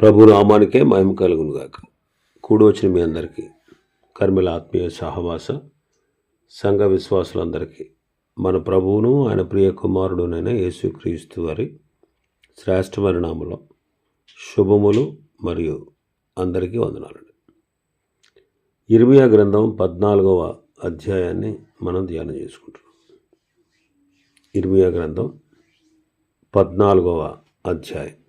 ప్రభు నామానికే మహిమ కలుగును గాక. కూడి వచ్చిన మీ అందరికీ కర్మిల ఆత్మీయ సహవాస సంఘ విశ్వాసులందరికీ మన ప్రభువును ఆయన ప్రియ కుమారుడునైన యేసుక్రీస్తు వారి శ్రేష్టమైన నామలో శుభములు మరియు అందరికీ వందనాలండి. ఇర్మియా గ్రంథం పద్నాలుగవ అధ్యాయాన్ని మనం ధ్యానం చేసుకుంటున్నాం. ఇర్మియా గ్రంథం పద్నాలుగవ అధ్యాయం.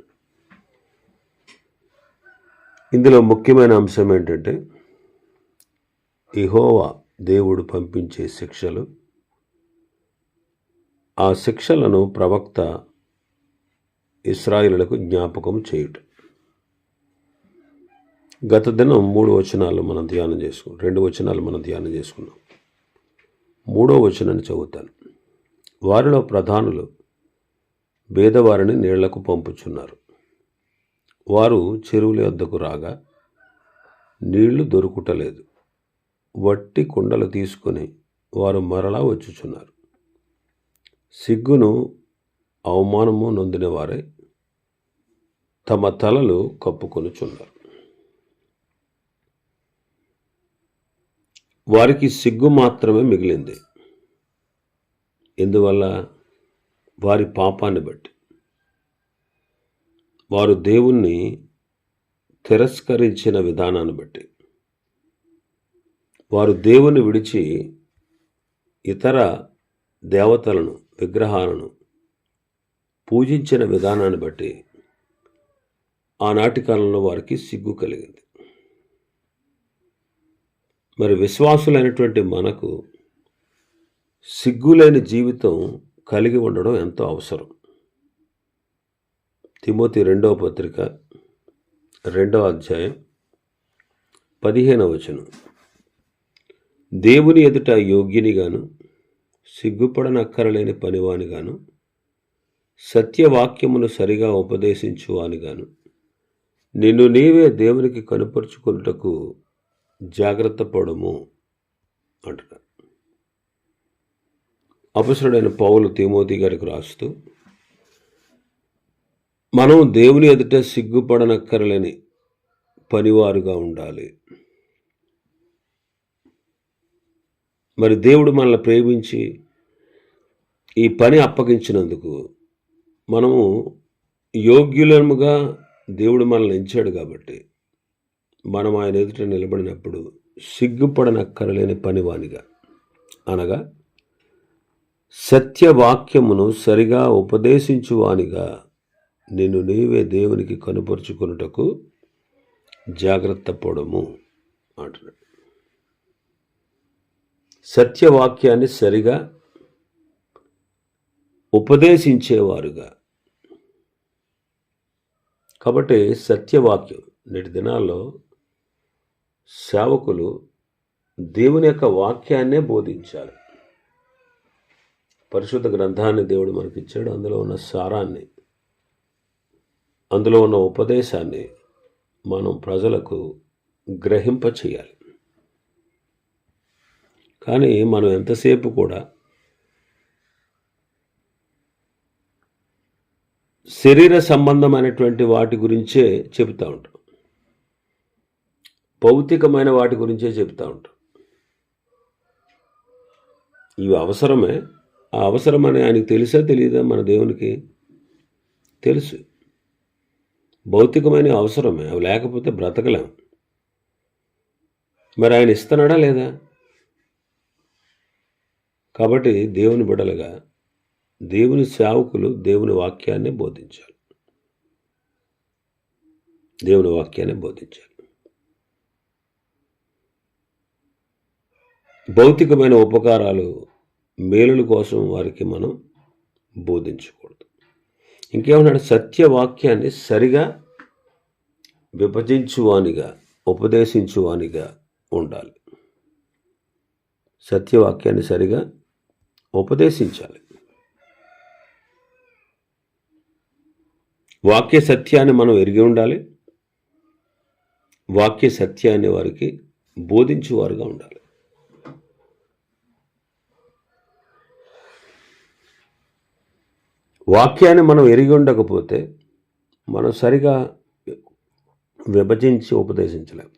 ఇందులో ముఖ్యమైన అంశం ఏంటంటే ఇహోవా దేవుడు పంపించే శిక్షలు. ఆ శిక్షలను ప్రవక్త ఇస్రాయిలకు జ్ఞాపకం చేయుట. గత దినం మూడు వచనాలు మనం ధ్యానం చేసుకున్నాం రెండు వచనాలు మనం ధ్యానం చేసుకున్నాం. మూడో వచనాన్ని చదువుతాను. వారిలో ప్రధానులు బేదవారిని నీళ్ళకు పంపుచున్నారు. వారు చెరువుల వద్దకు రాగా నీళ్ళు దొరుకుటలేదు. వట్టి కుండలు తీసుకొని వారు మరలా వచ్చుచున్నారు. సిగ్గును అవమానము నొందిన వారే తమ తలలు కప్పుకొనుచున్నారు. వారికి సిగ్గు మాత్రమే మిగిలింది. ఎందువల్ల? వారి పాపాన్ని బట్టి. వారు దేవుణ్ణి తిరస్కరించిన విధానాన్ని బట్టి. వారు దేవుని విడిచి ఇతర దేవతలను విగ్రహాలను పూజించిన విధానాన్ని బట్టి ఆనాటి కాలంలో వారికి సిగ్గు కలిగింది. మరి విశ్వాసులైనటువంటి మనకు సిగ్గులేని జీవితం కలిగి ఉండడం ఎంతో అవసరం. తిమోతి రెండవ పత్రిక రెండవ అధ్యాయం పదిహేనవ వచనం. దేవుని ఎదుట యోగ్యునిగాను సిగ్గుపడనక్కరలేని పనివానిగాను సత్యవాక్యమును సరిగా ఉపదేశించువానిగాను నిన్ను నీవే దేవునికి కనుపరుచుకున్నటకు జాగ్రత్త పడము అంటున్నారు. అపసరుడైన పౌలు తిమోతి గారికి రాస్తూ మనం దేవుని ఎదుట సిగ్గుపడనక్కరలేని పనివారుగా ఉండాలి. మరి దేవుడు మనల్ని ప్రేమించి ఈ పని అప్పగించినందుకు మనము యోగ్యులముగా దేవుడు మనల్ని ఎంచాడు కాబట్టి మనం ఆయన ఎదుట నిలబడినప్పుడు సిగ్గుపడనక్కరలేని పనివానిగా అనగా సత్యవాక్యమును సరిగా ఉపదేశించువానిగా నిన్ను నీవే దేవునికి కనుపరుచుకొనుటకు జాగ్రత్త పడము అంటున్నాడు. సత్యవాక్యాన్ని సరిగా ఉపదేశించేవారుగా. కాబట్టి సత్యవాక్యం నేటి దినాల్లో సేవకులు దేవుని యొక్క వాక్యాన్నే బోధించాలి. పరిశుద్ధ గ్రంథాన్ని దేవుడు మనకిచ్చాడు. అందులో ఉన్న సారాన్ని అందులో ఉన్న ఉపదేశాన్ని మనం ప్రజలకు గ్రహింప చేయాలి కానీ మనం ఎంతసేపు కూడా శరీర సంబంధమైనటువంటి వాటి గురించే చెబుతూ ఉంటాం. భౌతికమైన వాటి గురించే చెబుతూ ఉంటాం. ఇవి అవసరమే. ఆ అవసరమని ఆయనకి తెలుసా తెలియదా మన దేవునికి తెలుసు. భౌతికమైన అవసరమే అవి లేకపోతే బ్రతకలేం మరి ఆయన ఇస్తున్నాడా లేదా? కాబట్టి దేవుని బిడలుగా దేవుని సేవకులు దేవుని వాక్యాన్ని బోధించాలి. దేవుని వాక్యాన్ని బోధించాలి. భౌతికమైన ఉపకారాలు మేలుల కోసం వారికి మనం బోధించకూడదు ఇంకేమన్నాడు? సత్యవాక్యాన్ని సరిగా విభజించువానిగా ఉపదేశించువానిగా ఉండాలి. సత్యవాక్యాన్ని సరిగా ఉపదేశించాలి. వాక్య సత్యాన్ని మనం ఎరిగి ఉండాలి. వాక్య సత్యాన్ని వారికి బోధించువారుగా ఉండాలి. వాక్యాన్ని మనం ఎరిగి ఉండకపోతే మనం సరిగా విభజించి ఉపదేశించలేం.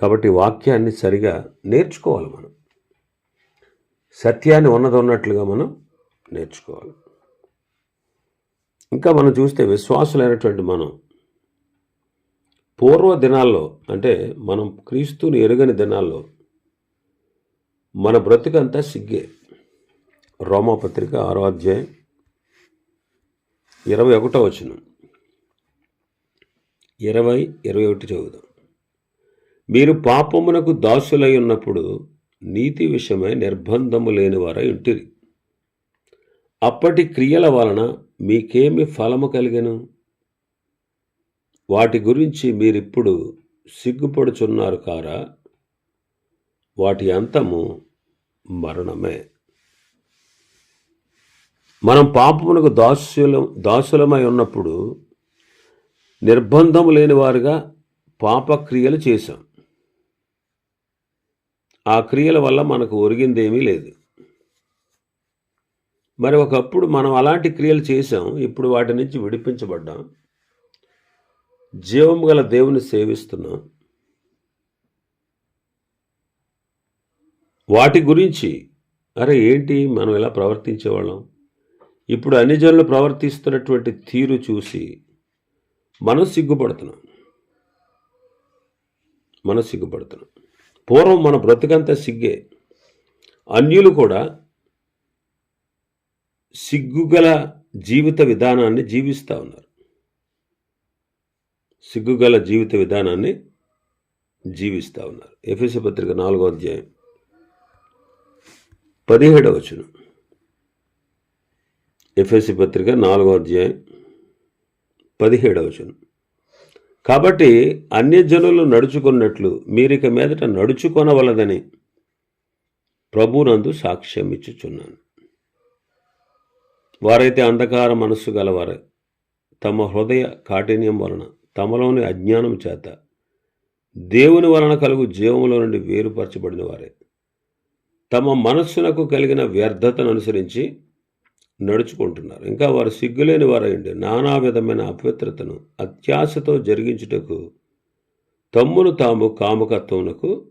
కాబట్టి వాక్యాన్ని సరిగా నేర్చుకోవాలి మనం. సత్యాన్ని ఉన్నది ఉన్నట్లుగా మనం నేర్చుకోవాలి. ఇంకా మనం చూస్తే విశ్వాసులైనటువంటి మనం పూర్వ దినాల్లో అంటే మనం క్రీస్తుని ఎరుగని దినాల్లో మన బ్రతుకంతా సిగ్గే. రోమాపత్రిక ఆరో అధ్యాయం ఇరవై ఒకటో వచనం. ఇరవై ఇరవై ఒకటి చదువుదాం. మీరు పాపమునకు దాసులై ఉన్నప్పుడు నీతి విషయమై నిర్బంధము లేని వారై ఉంటుంది అప్పటి క్రియల వలన మీకేమి ఫలము కలిగను? వాటి గురించి మీరిప్పుడు సిగ్గుపడుచున్నారు కారా? వాటి అంతము మరణమే. మనం పాపమునకు దాస్యులం దాసులమై ఉన్నప్పుడు నిర్బంధం లేని వారుగా పాపక్రియలు చేశాం. ఆ క్రియల వల్ల మనకు ఒరిగిందేమీ లేదు. మరి ఒకప్పుడు మనం అలాంటి క్రియలు చేశాం ఇప్పుడు వాటి నుంచి విడిపించబడ్డాం. జీవం గల దేవుని సేవిస్తున్నాం. వాటి గురించి అరే ఏంటి మనం ఎలా ప్రవర్తించేవాళ్ళం? ఇప్పుడు అన్ని జనులు ప్రవర్తిస్తున్నటువంటి తీరు చూసి మనం సిగ్గుపడుతున్నాం. మనం సిగ్గుపడుతున్నాం. పూర్వం మన బ్రతికంతా సిగ్గే. అన్యులు కూడా సిగ్గుగల జీవిత విధానాన్ని జీవిస్తూ ఉన్నారు. సిగ్గుగల జీవిత విధానాన్ని జీవిస్తూ ఉన్నారు. ఎఫ్ఎస్ పత్రిక నాలుగో అధ్యాయం పదిహేడవచనం ఎఫ్ఎస్సి పత్రిక నాలుగో అధ్యాయం పదిహేడవ వచనం. కాబట్టి అన్యజనులు నడుచుకున్నట్లు మీరిక మీదట నడుచుకొనవలదని ప్రభునందు సాక్ష్యం ఇచ్చుచున్నాను వారైతే అంధకార మనస్సు గలవారే. తమ హృదయ కాఠిన్యం వలన తమలోని అజ్ఞానం చేత దేవుని వలన కలుగు జీవంలో నుండి వేరుపరచబడిన వారే తమ మనస్సునకు కలిగిన వ్యర్థతను అనుసరించి నడుచుకుంటున్నారు. ఇంకా వారు సిగ్గులేని వారైండి నానా విధమైన అపవిత్రతను అత్యాశతో జరిగించుటకు తమ్మును తాము కామకత్వమునకు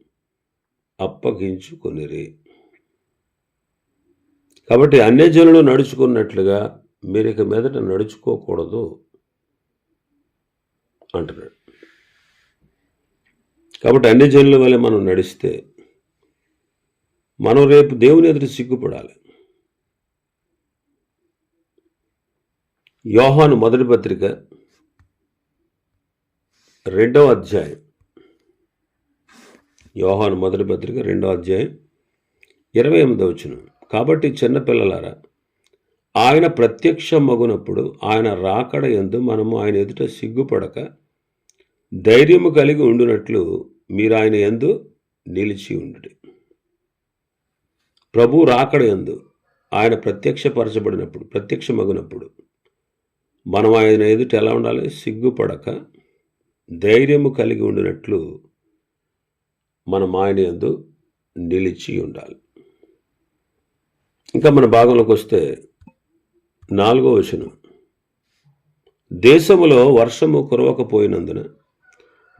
అప్పగించుకొనిరి. కాబట్టి అన్యజనులు నడుచుకున్నట్లుగా మీరు ఇక మీదట నడుచుకోకూడదు అంటున్నాడు. కాబట్టి అన్ని జనుల వల్ల మనం నడిస్తే మనం రేపు దేవుని ఎదురు సిగ్గుపడాలి. యోహాను మొదటి పత్రిక రెండవ అధ్యాయం. యోహాను మొదటి పత్రిక రెండవ అధ్యాయం ఇరవై ఎనిమిదవ వచనం. కాబట్టి చిన్నపిల్లలారా ఆయన ప్రత్యక్ష మగునప్పుడు ఆయన రాకడ ఎందు మనము ఆయన ఎదుట సిగ్గుపడక ధైర్యము కలిగి ఉండునట్లు మీరు ఆయన ఎందు నిలిచి ఉండుడి. ప్రభు రాకడ ఎందు ఆయన ప్రత్యక్షపరచబడినప్పుడు ప్రత్యక్షమగునప్పుడు మనం ఆయన ఎదుట ఎలా ఉండాలి? సిగ్గుపడక ధైర్యము కలిగి ఉండినట్లు మనం ఆయన ఎందు నిలిచి ఉండాలి. ఇంకా మన భాగంలోకి వస్తే నాలుగో వచనం. దేశములో వర్షము కురవకపోయినందున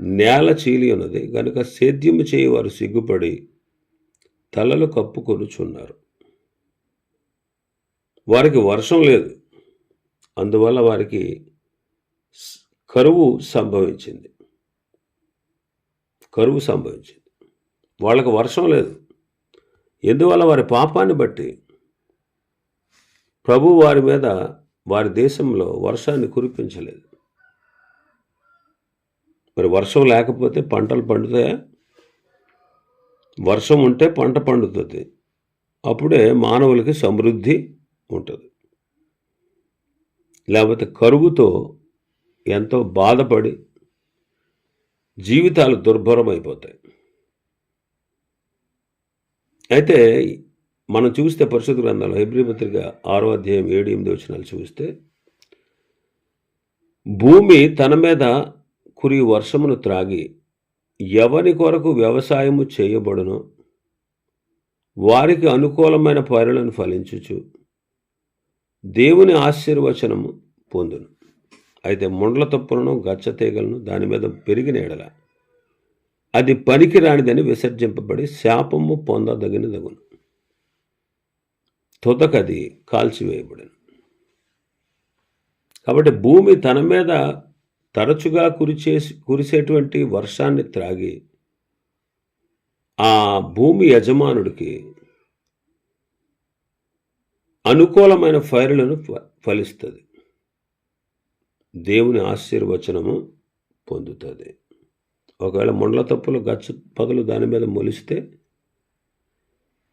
నేల చీలి ఉన్నది గనుక సేద్యము చేయవారు సిగ్గుపడి తలలు కప్పుకొనుచున్నారు. వారికి వర్షం లేదు. అందువల్ల వారికి కరువు సంభవించింది. కరువు సంభవించింది. వాళ్ళకి వర్షం లేదు. ఎందువల్ల వారి పాపాన్ని బట్టి? ప్రభు వారి మీద వారి దేశంలో వర్షాన్ని కురిపించలేదు. మరి వర్షం లేకపోతే పంటలు పండుతాయా? వర్షం ఉంటే పంట పండుతుంది. అప్పుడే మానవులకి సమృద్ధి ఉంటుంది. లేకపోతే కరువుతో ఎంతో బాధపడి జీవితాలు దుర్భరమైపోతాయి. అయితే మనం చూస్తే పరిశుద్ధ గ్రంథాలు హెబ్రి పత్రిక ఆరో అధ్యాయం ఏడు ఎనిమిది వచనాలు చూస్తే భూమి తన మీద కురి వర్షమును త్రాగి ఎవరి కొరకు వ్యవసాయము చేయబడునో వారికి అనుకూలమైన పరులను ఫలించుచు దేవుని ఆశీర్వచనము పొందును. అయితే ముండ్ల తప్పులను గచ్చ తీగలను దాని మీద పెరిగిన ఎడల అది పనికిరానిదని విసర్జింపబడి శాపము పొందదగినదగును. తుతకది కాల్చివేయబడను. కాబట్టి భూమి తన మీద తరచుగా కురిచేసి కురిసేటువంటి వర్షాన్ని త్రాగి ఆ భూమి యజమానుడికి అనుకూలమైన ఫైర్లను ఫ- ఫలిస్తుంది. దేవుని ఆశీర్వచనము పొందుతుంది. ఒకవేళ ముండ్ల తప్పులు గచ్చు పగలు దాని మీద మొలిస్తే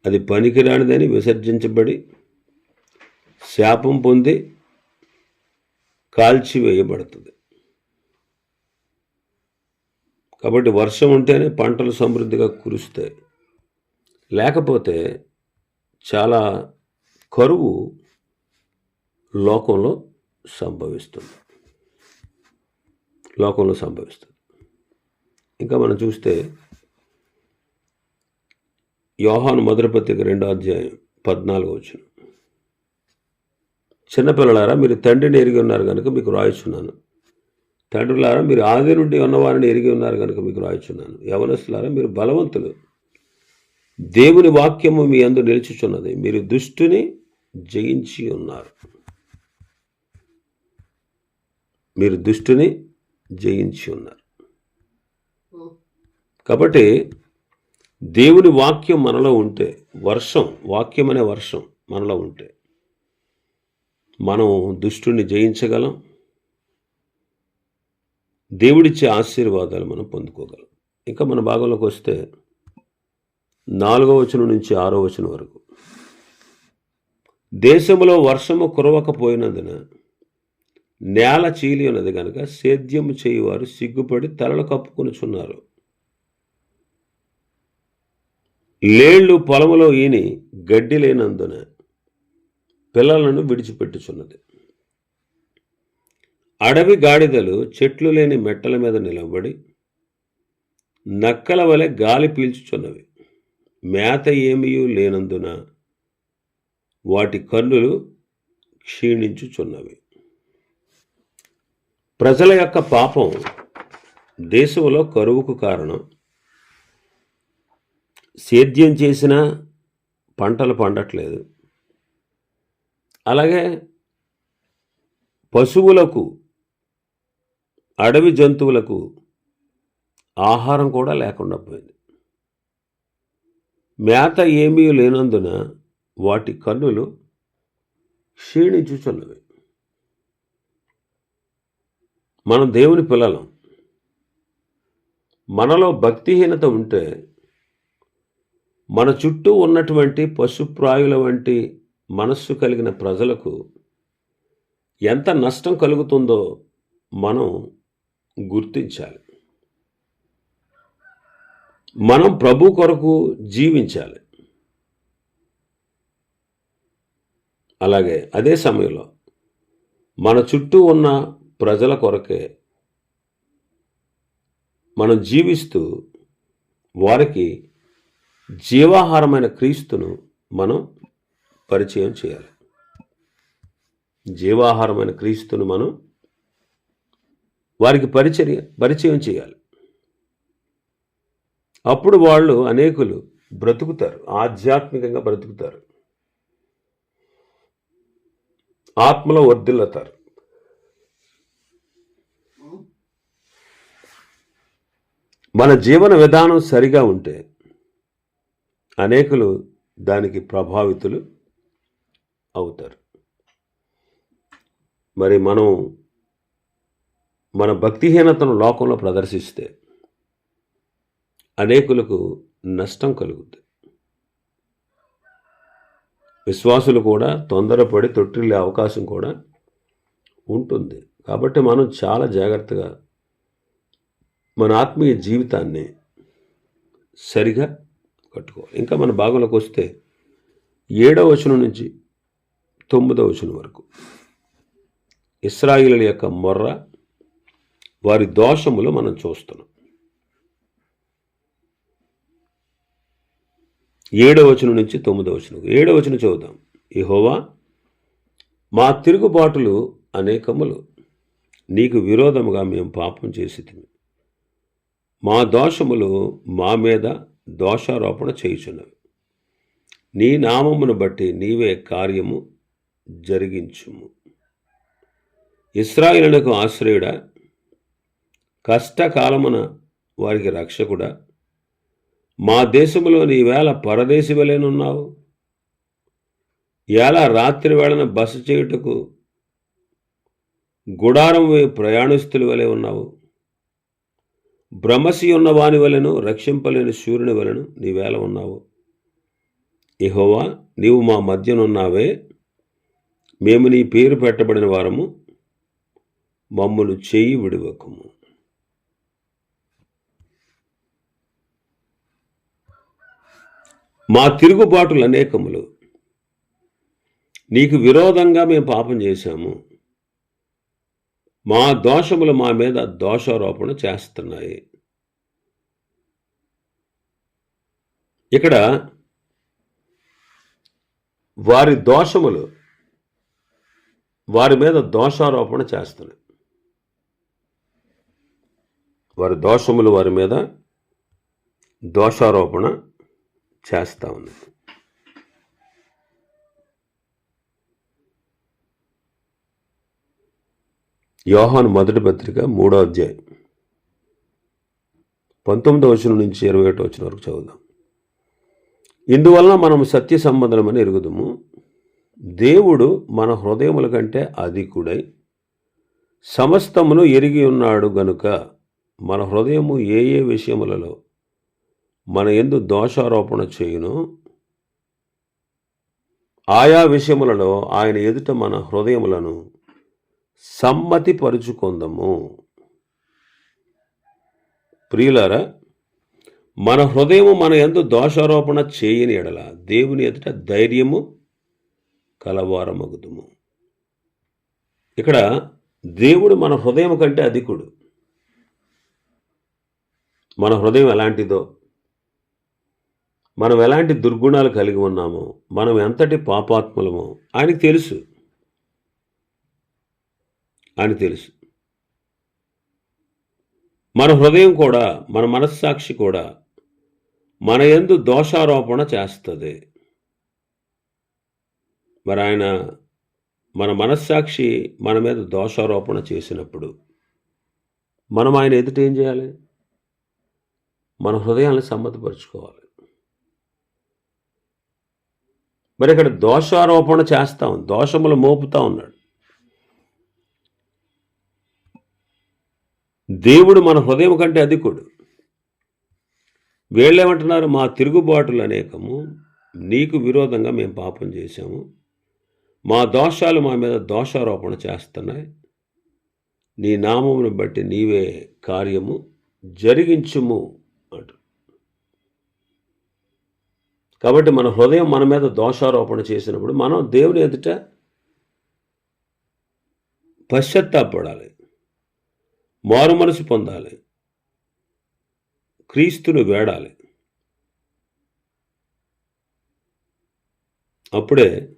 అది పనికిరానిదని విసర్జించబడి శాపం పొంది కాల్చివేయబడుతుంది. కాబట్టి వర్షం ఉంటేనే పంటలు సమృద్ధిగా కురుస్తాయి. లేకపోతే చాలా కరువు లోకంలో సంభవిస్తుంది. లోకంలో సంభవిస్తుంది. ఇంకా మనం చూస్తే యోహాను మధురపత్రిక రెండో అధ్యాయం పద్నాలుగు వచ్చిన చిన్నపిల్లలారా మీరు తండ్రిని ఎరిగి ఉన్నారు కనుక మీకు రాయిచున్నాను. తండ్రులారా మీరు ఆది నుండి ఉన్నవారిని ఎరిగి ఉన్నారు కనుక మీకు రాయిచున్నాను. యవనస్తులారా మీరు బలవంతులు. దేవుని వాక్యము మీ అందు నిలుచుచున్నది. మీరు దుష్టుని జయించి ఉన్నారు. మీరు దుష్టుని జయించి ఉన్నారు. కాబట్టి దేవుని వాక్యం మనలో ఉంటే వర్షం వాక్యం అనే వర్షం మనలో ఉంటే మనం దుష్టుని జయించగలం. దేవుడిచ్చే ఆశీర్వాదాలు మనం పొందుకోగలం. ఇంకా మన భాగంలోకి వస్తే నాలుగో వచనం నుంచి ఆరో వచనం వరకు దేశంలో వర్షము కురవకపోయినందున నేల చీలి ఉన్నది కనుక సేద్యము చేయువారు సిగ్గుపడి తలలు కప్పుకొనిచున్నారు. లేళ్ళు పొలములో ఈని గడ్డి లేనందున పిల్లలను విడిచిపెట్టుచున్నది. అడవి గాడిదలు చెట్లు లేని మెట్టల మీద నిలబడి నక్కల వలె గాలి పీల్చుచున్నవి. మేత ఏమీ లేనందున వాటి కన్నులు క్షీణించుచున్నవి. ప్రజల యొక్క పాపం దేశంలో కరువుకు కారణం. సేద్యం చేసిన పంటలు పండట్లేదు. అలాగే పశువులకు అడవి జంతువులకు ఆహారం కూడా లేకుండా పోయింది. మేత ఏమీ లేనందున వాటి కన్నులు క్షీణించుచున్నవి మనం దేవుని పిల్లలం. మనలో భక్తిహీనత ఉంటే మన చుట్టూ ఉన్నటువంటి పశుప్రాయుల వంటి మనస్సు కలిగిన ప్రజలకు ఎంత నష్టం కలుగుతుందో మనం గుర్తించాలి. మనం ప్రభు కొరకు జీవించాలి. అలాగే అదే సమయంలో మన చుట్టూ ఉన్న ప్రజల కొరకే మనం జీవిస్తూ వారికి జీవాహారమైన క్రీస్తును మనం పరిచయం చేయాలి. జీవాహారమైన క్రీస్తును మనం వారికి పరిచర్య పరిచయం చేయాలి. అప్పుడు వాళ్ళు అనేకులు బ్రతుకుతారు ఆధ్యాత్మికంగా బ్రతుకుతారు. ఆత్మలో వర్ధిల్లుతారు. మన జీవన విధానం సరిగా ఉంటే అనేకులు దానికి ప్రభావితులు అవుతారు. మరి మనం మన భక్తిహీనతను లోకంలో ప్రదర్శిస్తే అనేకులకు నష్టం కలుగుతుంది. విశ్వాసులు కూడా తొందరపడి తొట్టిల్లే అవకాశం కూడా ఉంటుంది. కాబట్టి మనం చాలా జాగ్రత్తగా మన ఆత్మీయ జీవితాన్ని సరిగా కట్టుకోవాలి. ఇంకా మన భాగంలోకి వస్తే ఏడవ వచనం నుంచి తొమ్మిదవ వచనం వరకు. ఇస్రాయిల యొక్క మొర్ర వారి దోషములు మనం చూస్తున్నాం. ఏడవ వచనం నుంచి తొమ్మిదవ వచనం. ఏడవ వచనం చదువుదాం. మా తిరుగుబాటులు అనేకములు. నీకు విరోధముగా మేము పాపం చేసి మా దోషములు మా మీద దోషారోపణ చేయుచున్నవి. నీ నామమును బట్టి నీవే కార్యము జరిగించుము. ఇస్రాయిలకు ఆశ్రయుడా కష్టకాలమున వారికి రక్షకుడా మా దేశంలో నీవేళ పరదేశి వలెనున్నావు ఎలా రాత్రి వేళన బస చేయుటకు గుడారం ప్రయాణిస్తులు ప్రయాణిస్తుల వలె ఉన్నావు. భ్రమసి ఉన్న వాని వలెను రక్షింపలేని సూర్యుని వలెను నీవేళ ఉన్నావు. ఇహోవా నీవు మా మధ్యనున్నావే. మేము నీ పేరు పెట్టబడిన వారము మమ్మను చేయి విడివకము. మా తిరుగుబాటులు అనేకములు. నీకు విరోధంగా మేము పాపం చేశాము. మా దోషములు మా మీద దోషారోపణ చేస్తున్నాయి. ఇక్కడ వారి దోషములు వారి మీద దోషారోపణ చేస్తున్నాయి. వారి దోషములు వారి మీద దోషారోపణ చేస్తూ ఉంది. యోహాను మొదటి పత్రిక మూడో అధ్యాయం. పంతొమ్మిదో వచనం నుంచి ఇరవై ఒకటో వచ్చిన వరకు చదువుదాం. ఇందువలన మనం సత్య సంబంధమని ఎరుగుదము. దేవుడు మన హృదయముల కంటే అధికుడై సమస్తమును ఎరిగి ఉన్నాడు గనుక మన హృదయము ఏ ఏ విషయములలో మన ఎందు దోషారోపణ చేయును. ఆయా విషయములలో ఆయన ఎదుట మన హృదయములను సమ్మతిపరుచుకుందము. ప్రియులారా మన హృదయము మన ఎందు దోషారోపణ చేయని ఎడల దేవుని ఎదుట ధైర్యము కలవారమగుదుము. ఇక్కడ దేవుడు మన హృదయం కంటే అధికుడు. మన హృదయం ఎలాంటిదో మనం ఎలాంటి దుర్గుణాలు కలిగి ఉన్నామో మనం ఎంతటి పాపాత్ములమో ఆయనకు తెలుసు. ఆయన తెలుసు. మన హృదయం కూడా మన మనస్సాక్షి కూడా మన ఎందు దోషారోపణ చేస్తుంది. మరి ఆయన మన మనస్సాక్షి మన మీద దోషారోపణ చేసినప్పుడు మనం ఆయన ఎదుట ఏం చేయాలి? మన హృదయాన్ని సమ్మతపరుచుకోవాలి. మరి ఇక్కడ దోషారోపణ చేస్తాం దోషములు మోపుతా ఉన్నాడు. దేవుడు మన హృదయం కంటే అధికుడు. వీళ్ళేమంటున్నారు? మా తిరుగుబాటులు అనేకము నీకు విరోధంగా మేము పాపం చేశాము. మా దోషాలు మా మీద దోషారోపణ చేస్తున్నాయి. నీ నామమును బట్టి నీవే కార్యము జరిగించుము అంటు కాబట్టి మన హృదయం మన మీద దోషారోపణ చేసినప్పుడు మనం దేవుని ఎదుట పశ్చత్తాపడాలి. మారు మనసు పొందాలి. క్రీస్తును వేడాలి. అప్పుడే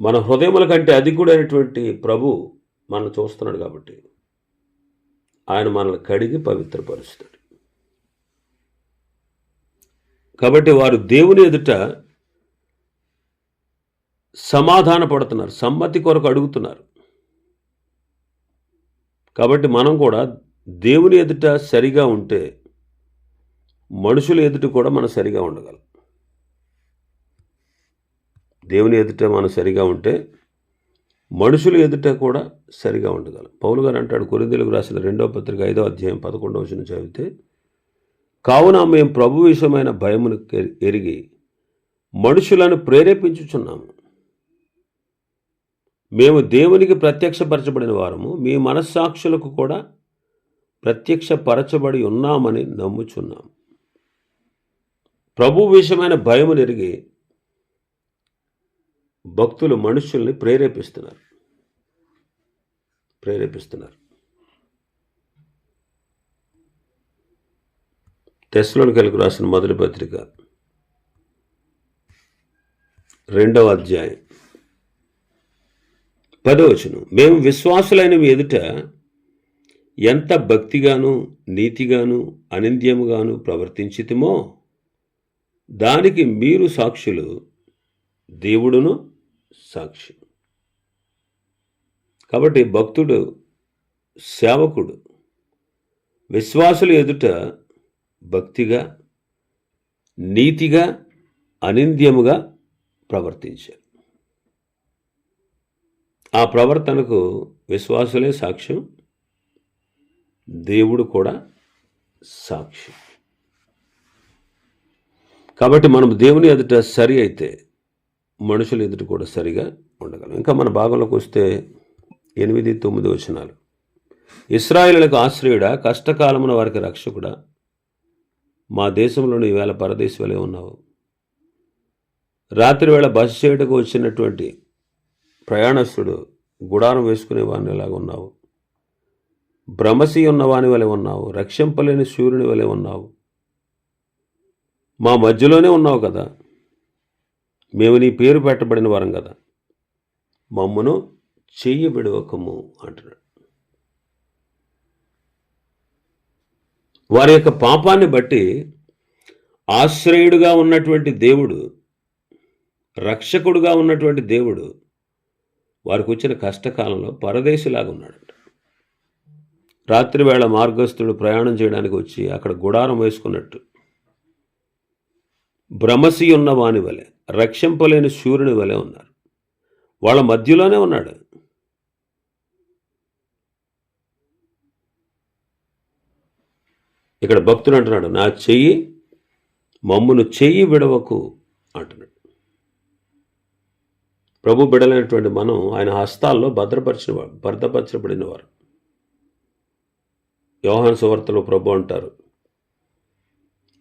మన హృదయముల కంటే అధికుడైనటువంటి ప్రభు మనం చూస్తున్నాడు కాబట్టి ఆయన మనల్ని కడిగి పవిత్రపరుస్తాడు. కాబట్టి వారు దేవుని ఎదుట సమాధాన పడుతున్నారు సమ్మతి కొరకు అడుగుతున్నారు. కాబట్టి మనం కూడా దేవుని ఎదుట సరిగా ఉంటే మనుషుల ఎదుట కూడా మనం సరిగా ఉండగలం. దేవుని ఎదుట మనం సరిగా ఉంటే మనుషుల ఎదుట కూడా సరిగా ఉండగలం. పౌలు గారు అంటాడు కొరిందెలుగు రాసిన రెండవ పత్రిక ఐదో అధ్యాయం పదకొండవ వచ్చిన చదివితే కావున మేము ప్రభు విషయమైన భయమును ఎరిగి మనుషులను ప్రేరేపించుచున్నాము. మేము దేవునికి ప్రత్యక్షపరచబడిన వారము మీ మనస్సాక్షులకు కూడా ప్రత్యక్షపరచబడి ఉన్నామని నమ్ముచున్నాం ప్రభు విషయమైన భయము ఎరిగి భక్తులు మనుషుల్ని ప్రేరేపిస్తున్నారు. ప్రేరేపిస్తున్నారు. తెస్లోనికెళ్ళకు రాసిన మొదటి పత్రిక. రెండవ అధ్యాయం. పదవచనం మేము విశ్వాసులైన మీ ఎదుట ఎంత భక్తిగాను నీతిగాను అనింద్యముగాను ప్రవర్తించితిమో దానికి మీరు సాక్షులు దేవుడును సాక్షి. కాబట్టి భక్తుడు సేవకుడు విశ్వాసులు ఎదుట భక్తిగా నీతిగా అనింద్యముగా ప్రవర్తించారు. ఆ ప్రవర్తనకు విశ్వాసులే సాక్ష్యం దేవుడు కూడా సాక్షి కాబట్టి మనం దేవుని ఎదుట సరి అయితే మనుషుల ఎదుట కూడా సరిగా ఉండగలం. ఇంకా మన భాగంలోకి వస్తే ఎనిమిది తొమ్మిది వచనాలు. ఇస్రాయిలకు ఆశ్రయుడా కష్టకాలమున వారికి రక్షకుడా? మా దేశంలోని ఈవేళ పరదేశి వలె ఉన్నావు. రాత్రి వేళ బస చేయటకు వచ్చినటువంటి ప్రయాణస్తుడు గుడారం వేసుకునే వానిలాగా ఉన్నావు. భ్రమసి ఉన్నవాని వలె ఉన్నావు. రక్షింపలేని సూర్యుని వలె ఉన్నావు. మా మధ్యలోనే ఉన్నావు కదా. మేము నీ పేరు పెట్టబడిన వారం కదా. మమ్మను చెయ్యి విడవకము అంటున్నాడు. వారి యొక్క పాపాన్ని బట్టి ఆశ్రయుడుగా ఉన్నటువంటి దేవుడు రక్షకుడుగా ఉన్నటువంటి దేవుడు వారికి వచ్చిన కష్టకాలంలో పరదేశిలాగా ఉన్నాడు రాత్రివేళ మార్గస్థుడు ప్రయాణం చేయడానికి వచ్చి అక్కడ గుడారం వేసుకున్నట్టు. భ్రమసి ఉన్న వాని వలె రక్షింపలేని సూర్యుని వలె ఉన్నారు. వాళ్ళ మధ్యలోనే ఉన్నాడు. ఇక్కడ భక్తుడు అంటున్నాడు నా చెయ్యి మమ్మును చెయ్యి విడవకు అంటున్నాడు. ప్రభు బిడలైనటువంటి మనం ఆయన హస్తాల్లో భద్రపరిచిన భద్రపరచబడిన వారు యోహాన్ సువార్తలో ప్రభు అంటారు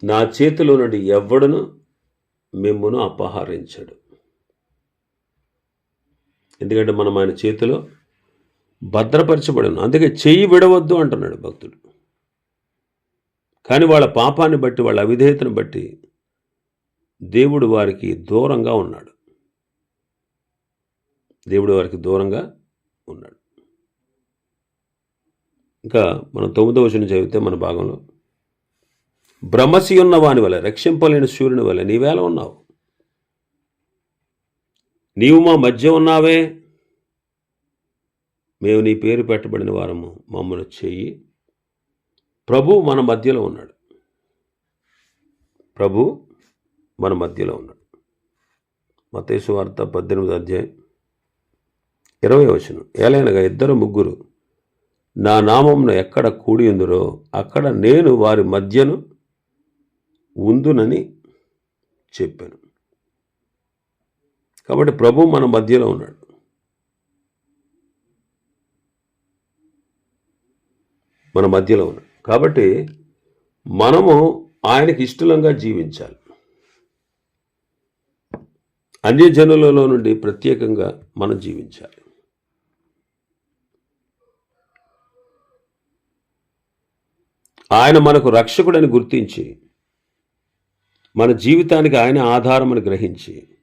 నా చేతిలో నుండి ఎవడను మిమ్మును అపహరించడు. ఎందుకంటే మనం ఆయన చేతిలో భద్రపరచబడి ఉన్నాం. అందుకే చెయ్యి విడవద్దు అంటున్నాడు భక్తుడు. కానీ వాళ్ళ పాపాన్ని బట్టి వాళ్ళ అవిధేయతను బట్టి దేవుడు వారికి దూరంగా ఉన్నాడు. దేవుడు వారికి దూరంగా ఉన్నాడు. ఇంకా మనం తొమ్మిదవ వచనం చదివితే మన భాగంలో భ్రమసి ఉన్న వాని వల్ల రక్షింపలేని సూర్యుని వల్ల నీవేళ ఉన్నావు. నీవు మా మధ్య ఉన్నావే. మేము నీ పేరు పెట్టబడిన వారము మమ్మల్ని చెయ్యి ప్రభు మన మధ్యలో ఉన్నాడు. ప్రభు మన మధ్యలో ఉన్నాడు. మతేసు వార్త పద్దెనిమిది అధ్యాయం ఇరవై వచనం. ఏలైనగా ఇద్దరు ముగ్గురు నా నామంను ఎక్కడ కూడి ఉందరో అక్కడ నేను వారి మధ్యను ఉందునని చెప్పాను. కాబట్టి ప్రభు మన మధ్యలో ఉన్నాడు. మన మధ్యలో ఉన్నాడు. కాబట్టి మనము ఆయనకి ఇష్టలంగా జీవించాలి. అన్యజనులలో నుండి ప్రత్యేకంగా మనం జీవించాలి. ఆయన మనకు రక్షకుడని గుర్తించి మన జీవితానికి ఆయన ఆధారమని గ్రహించి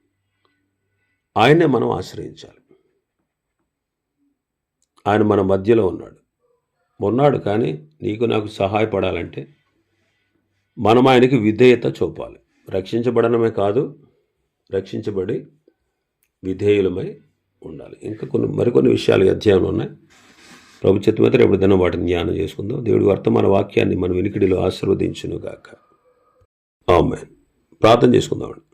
ఆయనే మనం ఆశ్రయించాలి. ఆయన మన మధ్యలో ఉన్నాడు. మొన్నాడు కానీ నీకు నాకు సహాయపడాలంటే మనం ఆయనకి విధేయత చూపాలి. రక్షించబడనమే కాదు రక్షించబడి విధేయులమై ఉండాలి. ఇంకా కొన్ని మరికొన్ని విషయాలు అధ్యయనం ఉన్నాయి. ప్రభు చిత్తమైతే రేపు దినం వాటిని ధ్యానం చేసుకుందాం. దేవుడి వర్తమాన వాక్యాన్ని మన వినికిడిలో ఆశీర్వదించును గాక ఆమె ప్రార్థన చేసుకుందామండి.